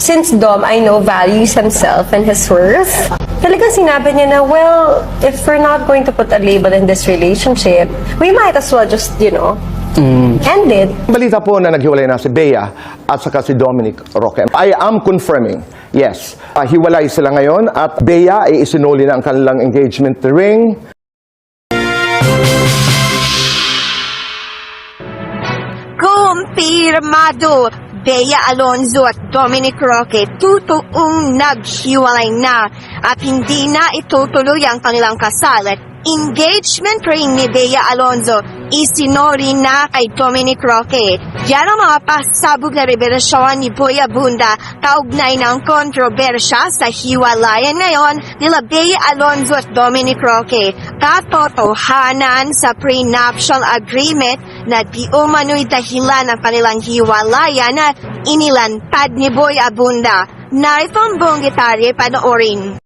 since Dom, I know, values himself and his worth, talagang sinabi niya na, well, if we're not going to put a label in this relationship, we might as well just, you know, end it. Balita po na naghiwalay na si Bea at saka si Dominic Roque. I am confirming, yes, ah, hiwalay sila ngayon at Bea ay isinuli na ang kanilang engagement ring. Kumpirmado! Bea Alonzo at Dominic Roque tutuong naghiwalay na at hindi na itutuloy ang kanilang kasal. Engagement ring ni Bea Alonzo isinori na kay Dominic Roque. Yan ang mga pasabog na revelasyon ni Boy Abunda kaugnay ng kontrobersya sa hiwalayan ngayon nila Bea Alonzo at Dominic Roque. Katotohanan sa prenuptial agreement na di umano'y dahilan ng kanilang hiwalayan na inilantad ni Boy Abunda. Narito ang buong gitarye panoorin.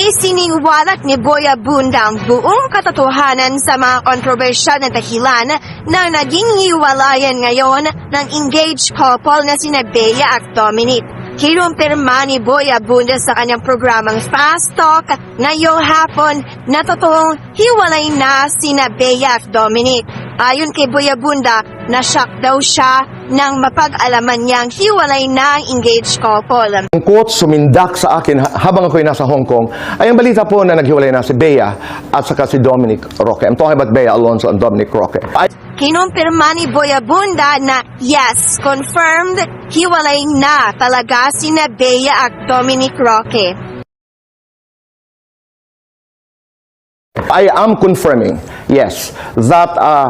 Isiniwalat ni Boy Abunda ang buong katotohanan sa mga kontrobersyal na dahilan na naging hiwalayan ngayon ng engaged couple na sina Bea at Dominic. Kinumpirma Boy Abunda sa kanyang programang Fast Talk ngayong hapon na totoong hiwalay na sina Bea at Dominic. Ayon kay Boy Abunda, na-shock daw siya nang mapag-alaman niyang hiwalay na ang engaged couple. Ang quote sumindak sa akin ha- habang ako'y nasa Hong Kong ay ang balita po na naghiwalay na si Bea at saka si Dominic Roque. I'm talking about Bea Alonso and Dominic Roque. I, Kinumpirma ni Boy Abunda na yes, confirmed, hiwalay na talaga sina Bea at Dominic Roque. I am confirming, yes, that uh,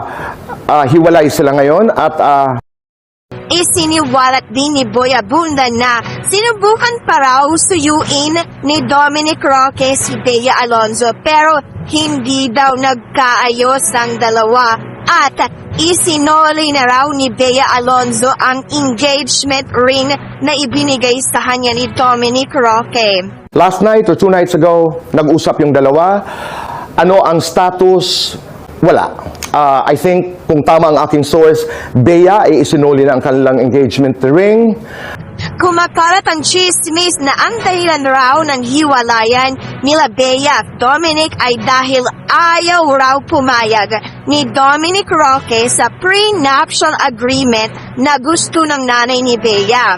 uh, hiwalay sila ngayon at uh, Isiniwalat din ni Boy Abunda na sinubukan pa raw suyuin ni Dominic Roque si Bea Alonzo pero hindi daw nagkaayos ang dalawa at isinoli na raw ni Bea Alonzo ang engagement ring na ibinigay sa kanya ni Dominic Roque. Last night or two nights ago, nag-usap yung dalawa. Ano ang status? Wala. Uh, I think, kung tama ang aking source, Bea ay isinuli na ang kanilang engagement ring. Kumakalat ang chismis na ang dahilan raw ng hiwalayan nila Bea at Dominic ay dahil ayaw raw pumayag ni Dominic Roque sa prenuptial agreement na gusto ng nanay ni Bea.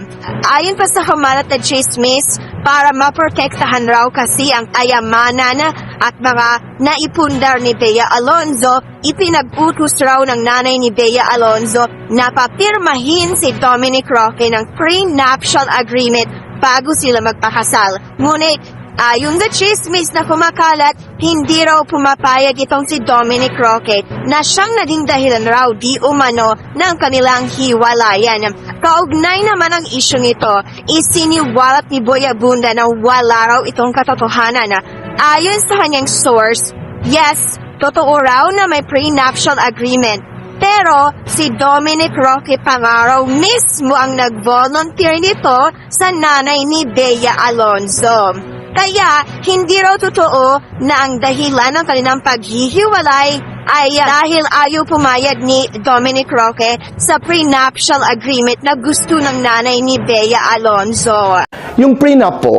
Ayon pa sa kumalat na chismis, para maprotektahan raw kasi ang ayamanan at mga naipundar ni Bea Alonzo, ipinag-utos raw ng nanay ni Bea Alonzo na papirmahin si Dominic Roque ng prenuptial agreement bago sila magpakasal. Ngunit, ayon sa chismis na kumakalat, hindi raw pumapayag itong si Dominic Roque na siyang naging dahilan raw di umano ng kanilang hiwalayan. Kaugnay naman ang isyu nito, isiniwalat ni Boy Abunda na wala raw itong katotohanan. Ayon sa kanyang source, yes, totoo raw na may prenuptial agreement. Pero si Dominic Roque Pangaraw mismo ang nag-volunteer nito sa nanay ni Bea Alonzo. Kaya hindi raw totoo na ang dahilan ng kanilang paghihiwalay ay dahil ayaw pumayag ni Dominic Roque sa prenuptial agreement na gusto ng nanay ni Bea Alonzo. Yung prenup po,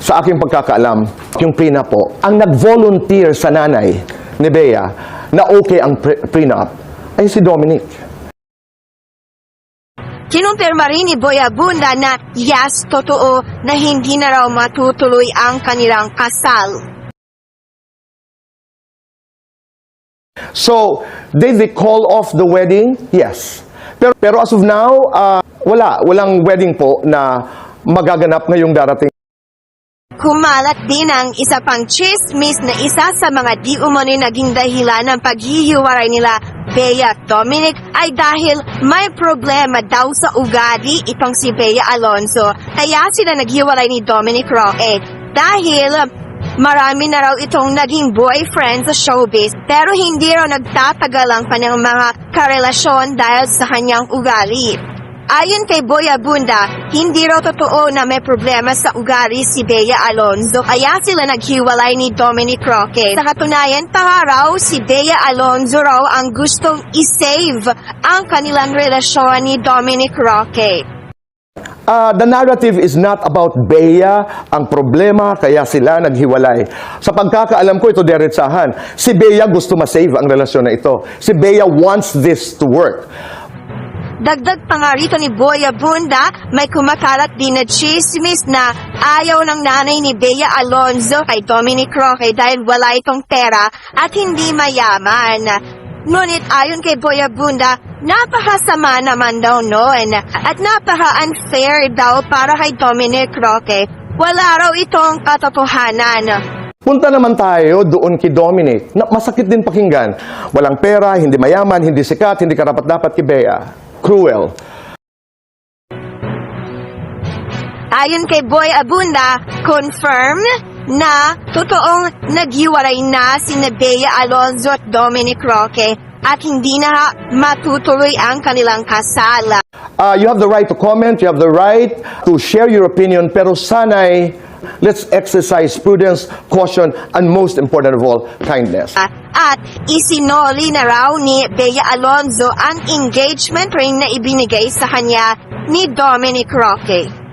sa aking pagkakaalam, yung prenup po, ang nag-volunteer sa nanay ni Bea na okay ang pre- prenup ay si Dominic. Kinumpirma rin ni Boy Abunda na yes, totoo na hindi na raw matutuloy ang kanilang kasal. So, did they call off the wedding? Yes. Pero, pero as of now, uh, wala. Walang wedding po na magaganap ngayong darating Kumalat din ang isa pang chismis na isa sa mga di umano'y naging dahilan ng paghihiwalay nila Bea at Dominic ay dahil may problema daw sa ugali itong si Bea Alonso. Kaya sila naghiwalay ni Dominic Roque. Dahil marami na raw itong naging boyfriend sa showbiz pero hindi raw nagtatagal ang kanyang mga karelasyon dahil sa kanyang ugali. Ayon kay Boy Abunda, hindi raw totoo na may problema sa ugali si Bea Alonzo kaya sila naghiwalay ni Dominic Roque. Sa katunayan, pa raw si Bea Alonzo raw ang gustong isave ang kanilang relasyon ni Dominic Roque. Uh, the narrative is not about Bea ang problema kaya sila naghiwalay. Sa pagkakaalam ko ito diretsahan. Si Bea gusto ma-save ang relasyon na ito. Si Bea wants this to work. Dagdag pa nga rito ni Boy Abunda, may kumakalat din na chismis na ayaw ng nanay ni Bea Alonzo kay Dominic Roque dahil wala itong pera at hindi mayaman. Ngunit ayon kay Boy Abunda, napakasama naman daw noon at napaka-unfair daw para kay Dominic Roque. Wala raw itong katotohanan. Punta naman tayo doon kay Dominic. Na masakit din pakinggan. Walang pera, hindi mayaman, hindi sikat, hindi karapat-dapat kay Bea. Cruel. Ayon kay Boy Abunda, confirm na totoong naghiwalay na si Bea Alonzo at Dominic Roque at hindi na matutuloy ang kanilang kasal. Uh, you have the right to comment, you have the right to share your opinion, pero sana'y let's exercise prudence, caution, and most important of all, kindness. At isinoli na raw ni Bea Alonzo ang engagement ring na ibinigay sa kanya ni Dominic Roque.